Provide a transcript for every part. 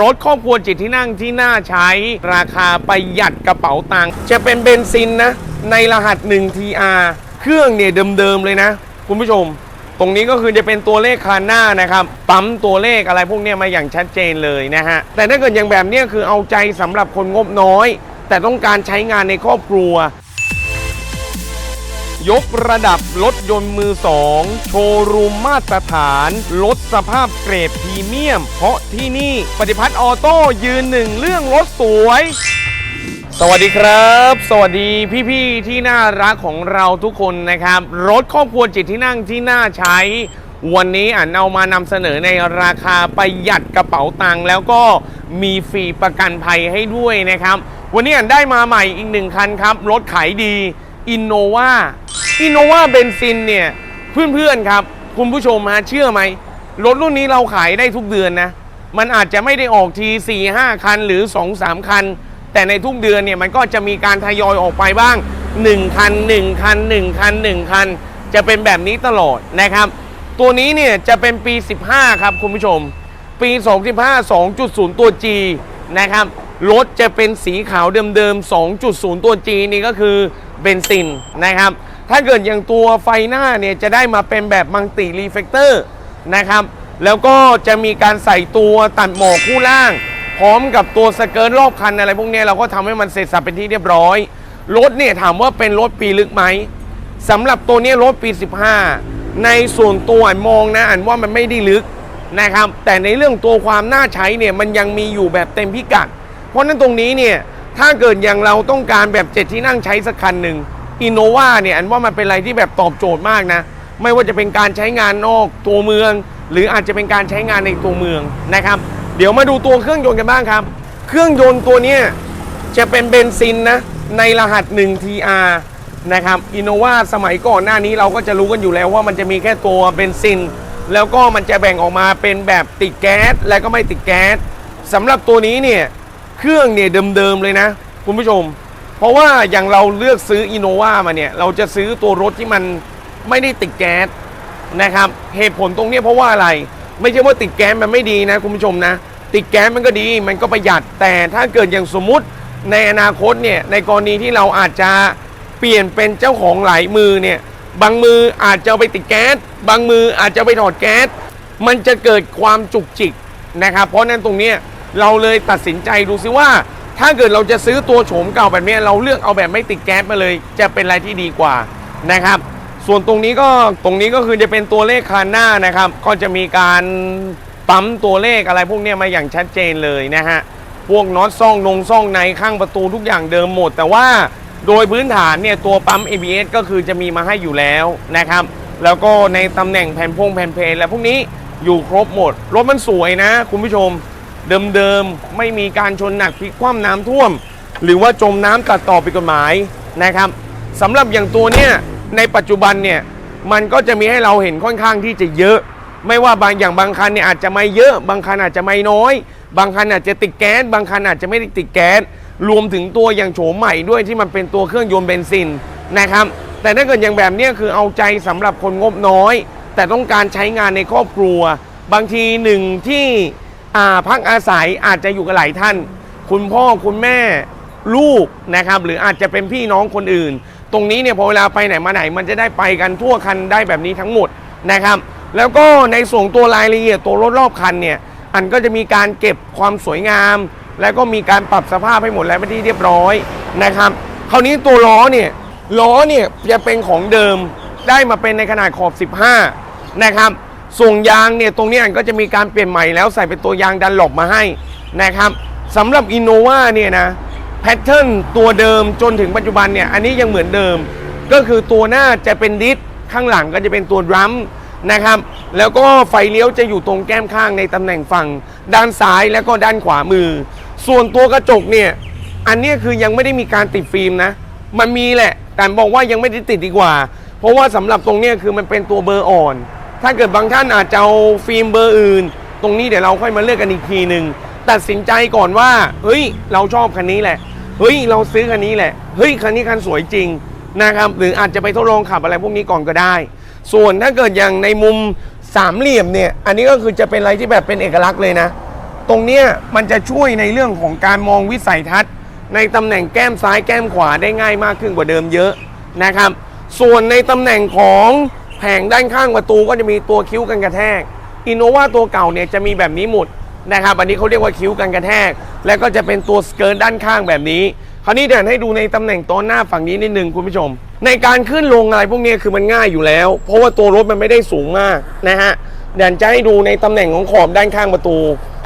รถครอบครัวจิตที่นั่งที่น่าใช้ราคาประหยัดกระเป๋าตังค์จะเป็นเบนซินนะ ในรหัส 1 TR เครื่องเนี่ยเดิมๆเลยนะ คุณผู้ชม ตรงนี้ก็คือจะเป็นตัวเลขคันหน้านะครับปั๊มตัวเลขอะไรพวกเนี้ยมาอย่างชัดเจนเลยนะฮะ แต่ถ้าเกิดอย่างแบบเนี้ยคือเอาใจสำหรับคนงบน้อย แต่ต้องการใช้งานในครอบครัว ยกระดับรถยนต์มือสองโชว์รูมมาตรฐาน ลดสภาพเกรดพรีเมียม เพราะที่นี่ปฏิพัฒน์ออโต้ยืนหนึ่งเรื่องรถสวย สวัสดีครับ สวัสดีพี่ๆที่น่ารักของเราทุกคนนะครับ รถครอบครัวจิตที่นั่งที่น่าใช้ วันนี้อ่านเอามานำเสนอในราคาประหยัดกระเป๋าตังค์แล้วก็มีฟรีประกันภัยให้ด้วยนะครับ วันนี้อ่านได้มาใหม่อีกหนึ่งคันครับ รถขายดี อินโนวา อินโนวาเบนซินเนี่ย เพื่อนๆครับ คุณผู้ชมฮะเชื่อไหม รถรุ่นนี้เราขายได้ทุกเดือนนะ มันอาจจะไม่ได้ออกที 4 5 คันหรือ 2 3 คัน แต่ในทุกเดือนเนี่ยมันก็จะมีการทยอยออกไปบ้าง 1 คัน 1 คัน 1 คัน 1 คัน จะเป็นแบบนี้ตลอดนะครับ ตัวนี้เนี่ยจะเป็นปี 15 ครับคุณผู้ชม ปี 2015 2.0 ตัว G นะครับรถจะเป็นสีขาวเดิมๆ 2.0 ตัว G นี่ก็คือเบนซินนะครับ ถ้าเกิดอย่างตัวไฟหน้าเนี่ยจะได้มาเป็นแบบมังติรีเฟกเตอร์นะครับ แล้วก็จะมีการใส่ตัวตัดหมอกคู่ล่าง พร้อมกับตัวสเกิร์ตรอบคันอะไรพวกนี้เราก็ทำให้มันเสร็จสับเป็นที่เรียบร้อย รถเนี่ยถามว่าเป็นรถปีลึกไหมสำหรับตัวนี้รถปี 15 ในส่วนตัวอันมองนะอันว่ามันไม่ได้ลึกนะครับ แต่ในเรื่องตัวความน่าใช้เนี่ยมันยังมีอยู่แบบเต็มพิกัด เพราะฉะนั้นตรงนี้เนี่ยถ้าเกิดอย่างเราต้องการแบบเจ็ดที่นั่งใช้สักคันหนึ่ง อินโนวาเนี่ยอันว่ามันเป็นอะไรที่แบบตอบโจทย์มากนะ ไม่ว่าจะเป็นการใช้งานนอกตัวเมือง หรืออาจจะเป็นการใช้งานในตัวเมืองนะครับ เดี๋ยวมาดูตัวเครื่องยนต์กันบ้างครับ เครื่องยนต์ตัวนี้จะเป็นเบนซินนะในรหัส 1 TR นะครับอินโนวาสมัยก่อนหน้านี้เราก็จะรู้กันอยู่แล้วว่ามันจะมีแค่ตัวเบนซิน แล้วก็มันจะแบ่งออกมาเป็นแบบติดแก๊สและก็ไม่ติดแก๊สสำหรับตัวนี้เนี่ยเครื่องเนี่ยเดิมๆเลยนะ คุณผู้ชม เพราะว่าอย่างเราเลือกซื้ออินโนวามาเนี่ยเราจะซื้อตัวรถที่มันไม่ได้ติดแก๊สนะครับ เหตุผลตรงนี้เพราะว่าอะไร ไม่ใช่ว่าติดแก๊สมันไม่ดีนะคุณผู้ชมนะ ติดแก๊สมันก็ดี มันก็ประหยัดแต่ถ้าเกิดอย่างสมมุติในอนาคตเนี่ยในกรณีที่เราอาจจะเปลี่ยนเป็นเจ้าของหลายมือเนี่ยบางมืออาจจะไปติดแก๊สบางมืออาจจะไปถอดแก๊สมันจะเกิดความจุกจิกนะครับ เพราะนั้นตรงนี้เราเลยตัดสินใจดูซิว่า ถ้าเกิดเราจะซื้อตัวโฉมเก่าแบบนี้เราเลือกเอาแบบไม่ติดแก๊สมาเลย จะเป็นอะไรที่ดีกว่านะครับ ส่วนตรงนี้ก็ตรงนี้ก็คือจะเป็นตัวเลขคันหน้านะครับ ก็จะมีการปั๊มตัวเลขอะไรพวกนี้มาอย่างชัดเจนเลยนะฮะพวกน็อตซ่องนงซ่องในข้างประตูทุกอย่างเดิมหมด แต่ว่าโดยพื้นฐานเนี่ยตัวปั๊ม ABS ก็คือจะมีมาให้อยู่แล้วนะครับ แล้วก็ในตำแหน่งแผ่นพงแผ่นเพลและพวกนี้อยู่ครบหมดรถมันสวยนะคุณผู้ชม เดิมๆ ไม่มีการชนหนักพลิกคว่ำน้ำท่วม หรือว่าจมน้ำตัดต่อผิดกฎหมายนะครับสำหรับอย่างตัวเนี้ยในปัจจุบันเนี่ยมันก็จะมีให้เราเห็นค่อนข้างที่จะเยอะ ไม่ว่าบางอย่างบางคันเนี่ยอาจจะไม่เยอะ บางคันอาจจะไม่น้อย บางคันอาจจะติดแก๊สบางคันอาจจะไม่ได้ติดแก๊สรวมถึงตัวอย่างโฉมใหม่ด้วยที่มันเป็นตัวเครื่องยนต์เบนซินนะครับแต่ถ้าเกิดอย่างแบบเนี้ยคือเอาใจสำหรับคนงบน้อย แต่ต้องการใช้งานในครอบครัว บางทีหนึ่งที่ พักอาศัยอาจจะอยู่กับหลายท่าน คุณพ่อคุณแม่ลูกนะครับ หรืออาจจะเป็นพี่น้องคนอื่น ตรงนี้เนี่ยพอเวลาไปไหนมาไหน มันจะได้ไปกันทั่วคันได้แบบนี้ทั้งหมดนะครับ แล้วก็ในส่วนตัวรายละเอียดตัวรถรอบคันเนี่ยอันก็จะมีการเก็บความสวยงาม แล้วก็มีการปรับสภาพให้หมดแล้วเป็นที่เรียบร้อยนะครับคราวนี้ตัวล้อเนี่ยล้อเนี่ยจะเป็นของเดิมได้มาเป็นในขนาดขอบ 15 นะครับ ส่วนยางเนี่ยตรงนี้ก็จะมีการเปลี่ยนใหม่แล้วใส่เป็นตัวยางดันหลบมาให้นะครับสำหรับอินโนวาเนี่ยนะแพทเทิร์นตัวเดิมจนถึงปัจจุบันเนี่ยอันนี้ยังเหมือนเดิม ก็คือตัวหน้าจะเป็นดิสข้างหลังก็จะเป็นตัวดรัมนะครับ แล้วก็ไฟเลี้ยวจะอยู่ตรงแก้มข้างในตำแหน่งฝั่ง ด้านซ้ายแล้วก็ด้านขวามือ ส่วนตัวกระจกเนี่ยอันนี้คือยังไม่ได้มีการติดฟิล์มนะ มันมีแหละแต่บอกว่ายังไม่ได้ติดดีกว่า เพราะว่าสำหรับตรงนี้คือมันเป็นตัวเบอร์อ่อน ถ้าเกิดบางท่านอาจจะเอาฟิล์มเบอร์อื่น ตรงนี้เดี๋ยวเราค่อยมาเลือกกันอีกทีหนึ่งตัดสินใจก่อนว่า เฮ้ย เราชอบคันนี้แหละ เฮ้ย เราซื้อคันนี้แหละ เฮ้ย คันนี้คันสวยจริงนะครับ หรืออาจจะไปทดลองขับอะไรพวกนี้ก่อนก็ได้ ส่วนถ้าเกิดอย่างในมุมสามเหลี่ยมเนี่ย อันนี้ก็คือจะเป็นอะไรที่แบบเป็นเอกลักษณ์เลยนะ ตรงเนี้ยมันจะช่วยในเรื่องของการมองวิสัยทัศน์ ในตำแหน่งแก้มซ้ายแก้มขวาได้ง่ายมากขึ้นกว่าเดิมเยอะนะครับ ส่วนในตำแหน่งของ ผงด้านข้างประตูก็จะมีตัวคิ้วกันกระแทกอินโนวาตัวเก่าเนี่ยจะมีแบบนี้หมดนะครับ อันนี้เขาเรียกว่าคิ้วกันกระแทก แล้วก็จะเป็นตัวสเกิร์ตด้านข้างแบบนี้ คราวนี้เดี๋ยวให้ดูในตำแหน่งตอนหน้าฝั่งนี้นิดนึงคุณผู้ชม ในการขึ้นลงอะไรพวกนี้คือมันง่ายอยู่แล้ว เพราะว่าตัวรถมันไม่ได้สูงมากนะฮะเดี๋ยวจะให้ดูในตำแหน่งของขอบด้านข้างประตู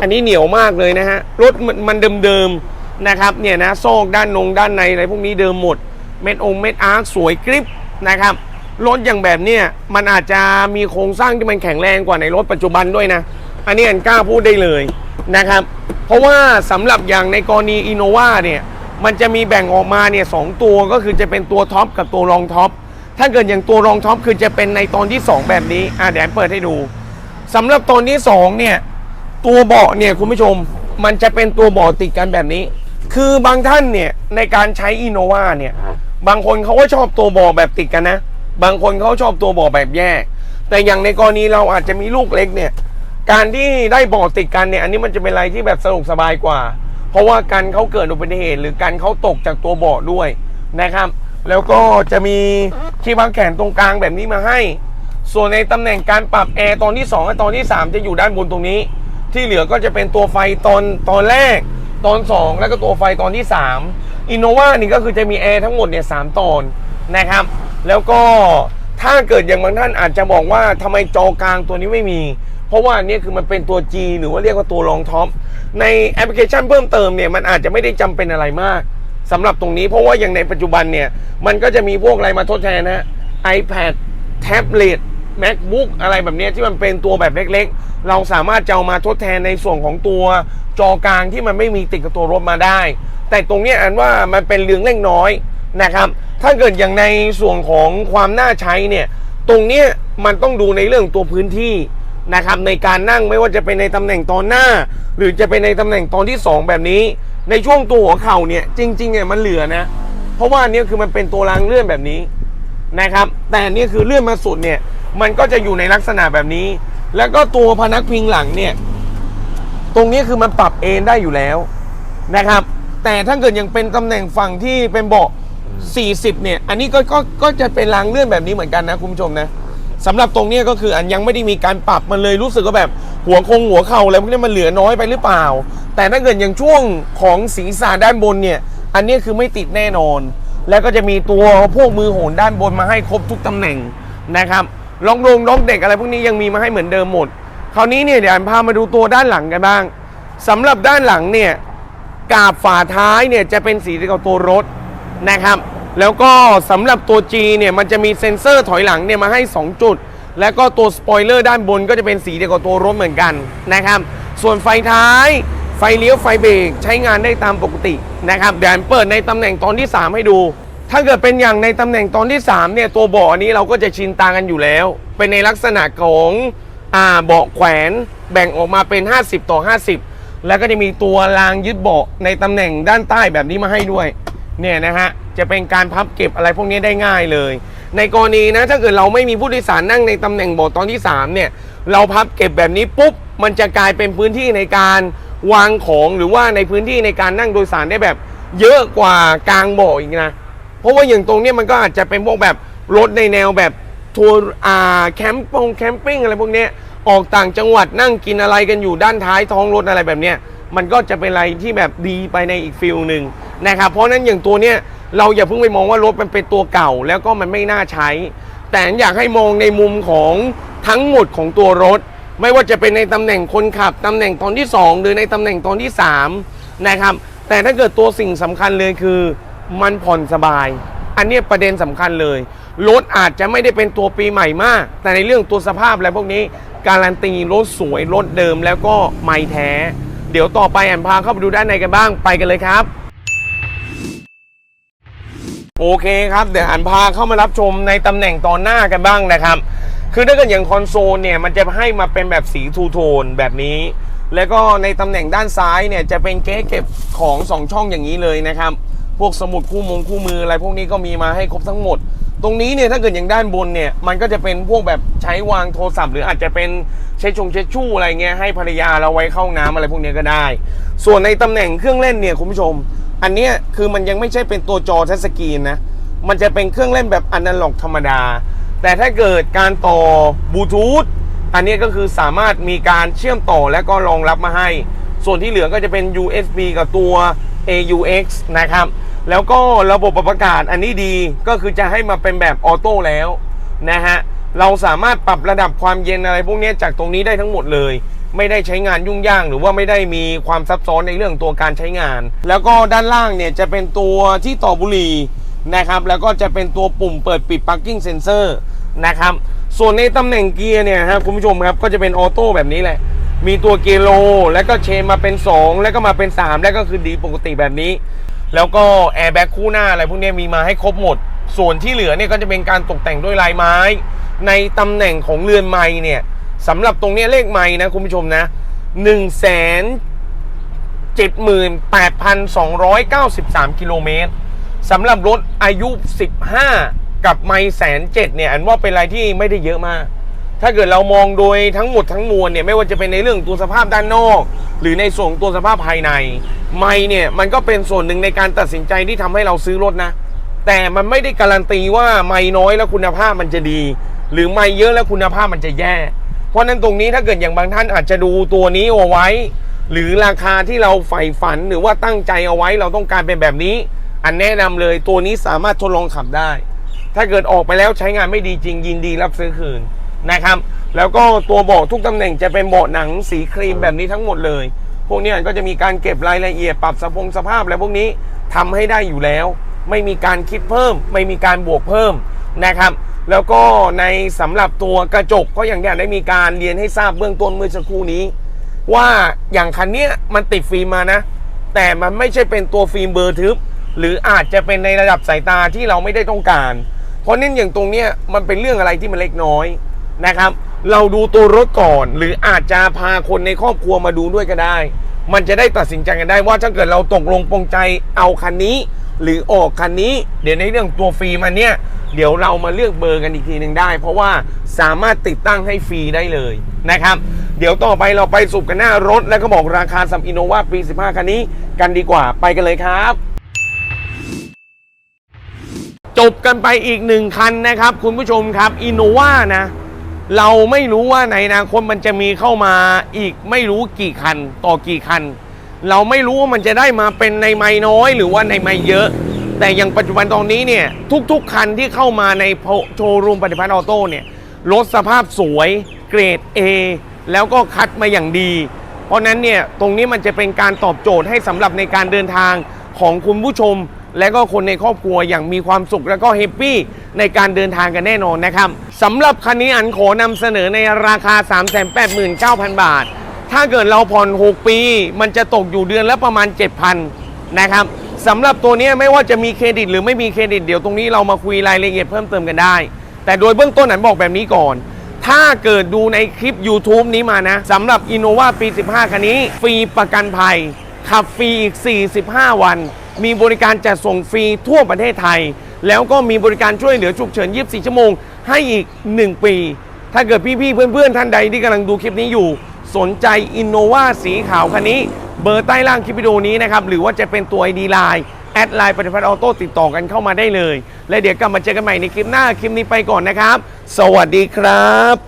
อันนี้เหนียวมากเลยนะฮะรถมันมันเดิมๆนะครับเนี่ยนะซอกด้านนงด้านในอะไรพวกนี้เดิมหมด เม็ดองเม็ดอาร์คสวยกริปนะครับ รถอย่างแบบเนี้ยมันอาจจะมีโครงสร้างที่มันแข็งแรงกว่าในรถปัจจุบันด้วยนะ อันนี้อันกล้าพูดได้เลยนะครับ เพราะว่าสำหรับอย่างในกรณีอินโนวาเนี่ยมันจะมีแบ่งออกมาเนี่ยสองตัวก็คือจะเป็นตัวท็อปกับตัวรองท็อปถ้าเกิดอย่างตัวรองท็อปคือจะเป็นในตอนที่ 2 แบบนี้อะเดี๋ยวเปิดให้ดูสำหรับตอนที่2เนี่ยตัวเบาะเนี่ยคุณผู้ชมมันจะเป็นตัวเบาะติดกันแบบนี้ คือบางท่านเนี่ยในการใช้อินโนวาเนี่ยบางคนเขาก็ชอบตัวเบาะแบบติดกันนะ บางคนเขาชอบตัวเบาะแบบแยก แต่อย่างในกรณีเราอาจจะมีลูกเล็กเนี่ย การที่ได้เบาะติดกันเนี่ย อันนี้มันจะเป็นอะไรที่แบบสะดวกสบายกว่า เพราะว่าการเขาเกิดอุบัติเหตุ หรือการเขาตกจากตัวเบาะด้วยนะครับ แล้วก็จะมีที่พักแขนตรงกลางแบบนี้มาให้ ส่วนในตำแหน่งการปรับแอร์ตอนที่2และตอนที่ 3 จะอยู่ด้านบนตรงนี้ ที่เหลือก็จะเป็นตัวไฟตอนตอนแรก ตอน 2 แล้วก็ตัวไฟตอนที่3อินโนวานี่ก็คือจะมีแอร์ทั้งหมดเนี่ยสามตอน นะครับ แล้วก็ถ้าเกิดอย่างบางท่านอาจจะบอกว่าทำไมจอกลางตัวนี้ไม่มี เพราะว่าอันนี่คือมันเป็นตัว G หรือว่าเรียกว่าตัวรองท็อปในแอปพลิเคชันเพิ่มเติมเนี่ยมันอาจจะไม่ได้จำเป็นอะไรมากสำหรับตรงนี้เพราะว่าอย่างในปัจจุบันเนี่ยมันก็จะมีพวกอะไรมาทดแทนนะ iPad แท็บเล็ต MacBook อะไรแบบนี้ที่มันเป็นตัวแบบเล็กๆ เราสามารถจะเอามาทดแทนในส่วนของตัวจอกลางที่มันไม่มีติดกับตัวรถมาได้ แต่ตรงนี้อันว่ามันเป็นเรื่องเล็กน้อยนะครับ ถ้าเกิดอย่างในส่วนของความน่าใช้เนี่ย ตรงเนี้ยมันต้องดูในเรื่องตัวพื้นที่นะครับในการนั่งไม่ว่าจะเป็นในตำแหน่งตอนหน้า หรือจะเป็นในตำแหน่งตอนที่ 2 แบบนี้ ในช่วงตัวหัวเข่าเนี่ยจริงๆเนี่ยมันเหลือนะ เพราะว่าอันนี้คือมันเป็นตัวรางเลื่อนแบบนี้นะครับ แต่นนี่คือเลื่อนมาสุดเนี่ยมันก็จะอยู่ในลักษณะแบบนี้ แล้วก็ตัวพนักพิงหลังเนี่ยตรงนี้คือมันปรับเอนได้อยู่แล้วนะครับ แต่ถ้าเกิดยังเป็นตำแหน่งฝั่งที่เป็นเบาะ 40 เนี่ย อันนี้ก็ก็ก็จะเป็นรางเลื่อนแบบนี้เหมือนกันนะคุณผู้ชมนะสำหรับตรงเนี้ยก็คืออันยังไม่ได้มีการปรับมันเลยรู้สึกว่าแบบหัวคงหัวเข่าอะไรพวกนี้มันเหลือน้อยไปหรือเปล่า แต่ถ้าเกิดอย่างช่วงของศีรษะด้านบนเนี่ย อันนี้คือไม่ติดแน่นอน แล้วก็จะมีตัวพวกมือโหนด้านบนมาให้ครบทุกตำแหน่งนะครับล็อกลงล็อกเด็กอะไรพวกนี้ยังมีมาให้เหมือนเดิมหมด คราวนี้เนี่ยเดี๋ยวอันพามาดูตัวด้านหลังกันบ้างสำหรับด้านหลังเนี่ยกาบฝาท้ายเนี่ยจะเป็นสีเดียวกับตัวรถ นะครับ แล้วก็สำหรับตัว G เนี่ยมันจะมีเซ็นเซอร์ถอยหลังเนี่ยมาให้ 2 จุด แล้วก็ตัวสปอยเลอร์ด้านบนก็จะเป็นสีเดียวกับตัวรถเหมือนกันนะครับ ส่วนไฟท้ายไฟเลี้ยวไฟเบรกใช้งานได้ตามปกตินะครับเดี๋ยวเปิดในตำแหน่งตอนที่ 3 ให้ดู ถ้าเกิดเป็นอย่างในตำแหน่งตอนที่3เนี่ยตัวเบาะนนี้เราก็จะชินตากันอยู่แล้ว เป็นในลักษณะของอ่าเบาะแขวนแบ่งออกมาเป็น 50 ต่อ 50 แล้วก็จะมีตัวรางยึดเบาะในตำแหน่งด้านใต้แบบนี้มาให้ด้วย เนี่ยนะฮะจะเป็นการพับเก็บอะไรพวกนี้ได้ง่ายเลย ในกรณีนะถ้าเกิดเราไม่มีผู้โดยสารนั่งในตำแหน่งเบาะตอนที่3เนี่ยเราพับเก็บแบบนี้ปุ๊บมันจะกลายเป็นพื้นที่ในการวางของหรือว่าในพื้นที่ในการนั่งโดยสารได้แบบ เยอะกว่ากลางเบาะอีกนะเพราะว่าอย่างตรงนี้มันก็อาจจะเป็นพวกแบบรถในแนวแบบทัวร์อ่าแคมปงแคมปิ้งอะไรพวกนี้ออกต่างจังหวัดนั่งกินอะไรกันอยู่ด้านท้ายท้องรถอะไรแบบเนี้ย มันก็จะเป็นอะไรที่แบบดีไปในอีกฟิลหนึ่งนะครับเพราะนั้นอย่างตัวเนี้ยเราอย่าเพิ่งไปมองว่ารถมันเป็นตัวเก่าแล้วก็มันไม่น่าใช้ แต่อยากให้มองในมุมของทั้งหมดของตัวรถ ไม่ว่าจะเป็นในตำแหน่งคนขับตำแหน่งตอนที่ 2 หรือในตำแหน่งตอนที่ 3 นะครับ แต่ถ้าเกิดตัวสิ่งสำคัญเลยคือมันผ่อนสบาย อันนี้ประเด็นสำคัญเลยรถอาจจะไม่ได้เป็นตัวปีใหม่มาก แต่ในเรื่องตัวสภาพอะไรพวกนี้การันตีรถสวยรถเดิมแล้วก็ไม่แท้ เดี๋ยวต่อไปแอมพาเข้าไปดูด้านในกันบ้างไปกันเลยครับ โอเคครับเดี๋ยวแอันพาเข้ามารับชมในตำแหน่งตอนหน้ากันบ้างนะครับ คือถ้าเกิดอย่างคอนโซลเนี่ยมันจะให้มาเป็นแบบสีทูโทนแบบนี้ แล้วก็ในตำแหน่งด้านซ้ายเนี่ยจะเป็นเก๊เก็บของ 2 ช่องอย่างนี้เลยนะครับ พวกสมุดคู่มงคู่มืออะไรพวกนี้ก็มีมาให้ครบทั้งหมด ตรงนี้เนี่ยถ้าเกิดอย่างด้านบนเนี่ยมันก็จะเป็นพวกแบบใช้วางโทรศัพท์ หรืออาจจะเป็นใช้ชงเช็ดชู่อะไรเงี้ยให้ภรรยาเราไว้เข้าน้ำอะไรพวกนี้ก็ได้ ส่วนในตำแหน่งเครื่องเล่นเนี่ยคุณผู้ชม อันเนี้ยคือมันยังไม่ใช่เป็นตัวจอทัชสกรีนนะมันจะเป็นเครื่องเล่นแบบอนาล็อกธรรมดา แต่ถ้าเกิดการต่อบลูทูธอันนี้ก็คือสามารถมีการเชื่อมต่อและก็รองรับมาให้ ส่วนที่เหลือก็จะเป็น USB กับตัว AUX นะครับ แล้วก็ระบบปรับอากาศอันนี้ดีก็คือจะให้มาเป็นแบบออโต้แล้วนะฮะเราสามารถปรับระดับความเย็นอะไรพวกนี้จากตรงนี้ได้ทั้งหมดเลย ไม่ได้ใช้งานยุ่งยากหรือว่าไม่ได้มีความซับซ้อนในเรื่องตัวการใช้งาน แล้วก็ด้านล่างเนี่ยจะเป็นตัวที่ต่อบุหรี่นะครับแล้วก็จะเป็นตัวปุ่มเปิดปิด parking sensor นะครับส่วนในตำแหน่งเกียร์เนี่ยครับคุณผู้ชมครับก็จะเป็นออโต้แบบนี้แหละ มีตัวเกียร์โล แล้วก็เชนมาเป็น 2 แล้วก็มาเป็น 3 แล้วก็คือดีปกติแบบนี้ แล้วก็แอร์แบ็กคู่หน้าอะไรพวกนี้มีมาให้ครบหมด ส่วนที่เหลือเนี่ยก็จะเป็นการตกแต่งด้วยลายไม้ ในตำแหน่งของเรือนไม้เนี่ยสำหรับตรงนี้เลขไม้นะคุณผู้ชมนะ1นึ่งแสนเจ็ดหมื่นแปดพันสองร้อยเก้าสิบสามกิโลเมตรสำหรับรถอายุ 15 กับไม้แสนเจ็ดเนี่ยอันว่าเป็นอะไรที่ไม่ได้เยอะมาก ถ้าเกิดเรามองโดยทั้งหมดทั้งมวลเนี่ยไม่ว่าจะเป็นในเรื่องตัวสภาพด้านนอก หรือในส่วนตัวสภาพภายใน ไม่เนี่ยมันก็เป็นส่วนหนึ่งในการตัดสินใจที่ทำให้เราซื้อรถนะ แต่มันไม่ได้การันตีว่าไม่น้อยแล้วคุณภาพมันจะดี หรือไม่เยอะแล้วคุณภาพมันจะแย่ เพราะฉะนั้นตรงนี้ถ้าเกิดอย่างบางท่านอาจจะดูตัวนี้เอาไว้ หรือราคาที่เราใฝ่ฝันหรือว่าตั้งใจเอาไว้เราต้องการเป็นแบบนี้ อันแนะนำเลยตัวนี้สามารถทดลองขับได้ ถ้าเกิดออกไปแล้วใช้งานไม่ดีจริงยินดีรับซื้อคืน นะครับ แล้วก็ตัวเบาะทุกตำแหน่งจะเป็นเบาะหนังสีครีมแบบนี้ทั้งหมดเลย พวกนี้ก็จะมีการเก็บรายละเอียดปรับสภงสภาพอะไรพวกนี้ทำให้ได้อยู่แล้ว ไม่มีการคิดเพิ่ม ไม่มีการบวกเพิ่มนะครับ แล้วก็ในสำหรับตัวกระจกก็อย่างที่ได้มีการเรียนให้ทราบเบื้องต้นเมื่อสักครู่นี้ ว่าอย่างคันนี้มันติดฟิล์มมานะ แต่มันไม่ใช่เป็นตัวฟิล์มเบอร์ทึบหรืออาจจะเป็นในระดับสายตาที่เราไม่ได้ต้องการ เพราะนั่นอย่างตรงเนี้ยมันเป็นเรื่องอะไรที่มันเล็กน้อย นะครับ เราดูตัวรถก่อน หรืออาจจะพาคนในครอบครัวมาดูด้วยก็ได้ มันจะได้ตัดสินใจกันได้ว่าถ้าเกิดเราตกลงปรงใจเอาคันนี้ หรือออกคันนี้ เดี๋ยวในเรื่องตัวฟรีมันเนี่ยเดี๋ยวเรามาเลือกเบอร์กันอีกทีหนึ่งได้ เพราะว่าสามารถติดตั้งให้ฟรีได้เลยนะครับ เดี๋ยวต่อไปเราไปสุบกันหน้ารถ แล้วก็บอกราคาสัมอินโนวาปี 15 คันนี้กันดีกว่าไปกันเลยครับ จบกันไปอีกหนึ่งคันนะครับ คุณผู้ชมครับอินโนวานะ เราไม่รู้ว่าในอนาคตมันจะมีเข้ามาอีกไม่รู้กี่คันต่อกี่คัน เราไม่รู้ว่ามันจะได้มาเป็นในไม้น้อยหรือว่าในไม้เยอะ แต่อย่างปัจจุบันตอนนี้เนี่ยทุกๆคันที่เข้ามาในโชว์รูมปฏิพัฒน์ออโต้เนี่ยรถสภาพสวยเกรด A แล้วก็คัดมาอย่างดี เพราะนั้นเนี่ยตรงนี้มันจะเป็นการตอบโจทย์ให้สำหรับในการเดินทางของคุณผู้ชม และก็คนในครอบครัวอย่างมีความสุขและก็แฮปปี้ในการเดินทางกันแน่นอนนะครับสำหรับคันนี้อันขอนำเสนอในราคา 389,000 บาท ถ้าเกิดเราผ่อน 6 ปี มันจะตกอยู่เดือนละประมาณ 7,000 นะครับสำหรับตัวนี้ไม่ว่าจะมีเครดิตหรือไม่มีเครดิตเดี๋ยวตรงนี้เรามาคุยรายละเอียดเพิ่มเติมกันได้ แต่โดยเบื้องต้นอันบอกแบบนี้ก่อน ถ้าเกิดดูในคลิป YouTube นี้มานะสำหรับ Innova ปี 15 คันนี้ ฟรีประกันภัยขับฟรีอีก 45 วัน มีบริการจัดส่งฟรีทั่วประเทศไทย แล้วก็มีบริการช่วยเหลือฉุกเฉิน 24 ชั่วโมง ให้อีก 1 ปี ถ้าเกิดพี่ๆ เพื่อนๆ ท่านใดที่กำลังดูคลิปนี้อยู่ สนใจ Innova สีขาวคันนี้ เบอร์ใต้ล่างคลิปวิดีโอนี้นะครับ หรือว่าจะเป็นตัว ID Line แอดไลน์ปฏิพัฒน์ออโต้ติดต่อกันเข้ามาได้เลย และเดี๋ยวกลับมาเจอกันใหม่ในคลิปหน้าคลิปนี้ไปก่อนนะครับ สวัสดีครับ